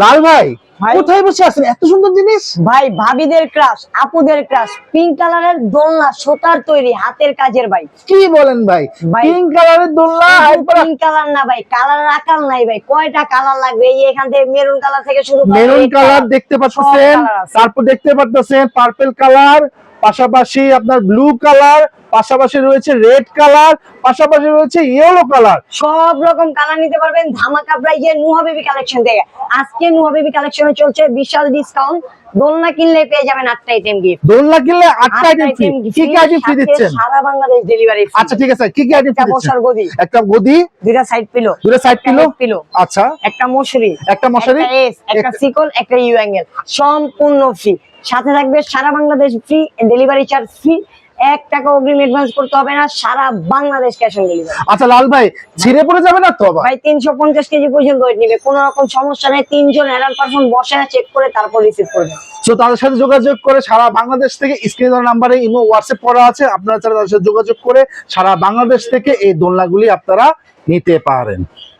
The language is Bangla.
লাল ভাই। কোথায় বসে আছেন? এত সুন্দর জিনিস। ভাই ভাবিদের ক্রাশ আপুদের ক্রাশ পিঙ্ক কালারের দোলনা সুতার তৈরি হাতের কাজের ভাই। কি বলেন ভাই। পিঙ্ক কালারের দোলনা পিঙ্ক কালার না ভাই কালার আকার নাই ভাই। কয়টা কালার লাগবে? এই এখান থেকে মেরুন কালার থেকে শুরু মেরুন কালার দেখতে পাচ্ছেন। তারপর দেখতে পাচ্ছেন পার্পল কালার পাশাপাশি আপনার ব্লু কালার পাশাপাশি রয়েছে রেড কালার পাশাপাশি রয়েছে ইয়েলো কালার। সব রকম কালার নিতে পারবেন ধামাকা প্রাইজে নুহা বেবি কালেকশন থেকে। আজকে নুহা বেবি কালেকশনে চলছে বিশাল ডিসকাউন্ট দোলনা কিনলে পেয়ে যাবেন আটটা আইটেম গিফট দোলনা কিনলে আটটা আইটেম ফ্রি কি কি আইটেম ফ্রি দিচ্ছেন? সারা বাংলাদেশ ডেলিভারি আচ্ছা ঠিক আছে। কি কি আইটেম ফ্রি দিচ্ছেন? গদি। একটা গদি? দুইটা সাইড পিলো দুটো সাইড পিলো পিলো আচ্ছা। একটা মশুরি। একটা মশারি? একটা এস একটা একটা- সিকল একটা ইউ অ্যাঙ্গেল সম্পূর্ণ ফ্রি সাথে থাকবে সারা Bangladesh free delivery charge free এক টাকা অগ্রিম অ্যাডভান্স করতে হবে না সারা বাংলাদেশ ক্যাশ অন ডেলিভারি আচ্ছা লাল ভাই ছিঁড়ে পড়ে যাবে না তো ভাই তিনশো পঞ্চাশ কেজি পর্যন্ত ওয়েট নিবে কোনো রকম সমস্যা নেই তিনজন অ্যাডাল্ট পারসন বসে চেক করে তারপর রিসিভ করবে তো তাদের সাথে যোগাযোগ করে সারা বাংলাদেশ থেকে স্ক্রিন নাম্বারে ইমো হোয়াটসঅ্যাপ করা আছে আপনারা তাদের সাথে যোগাযোগ করে সারা বাংলাদেশ থেকে এই দোলনাগুলি আপনারা নিতে পারেন।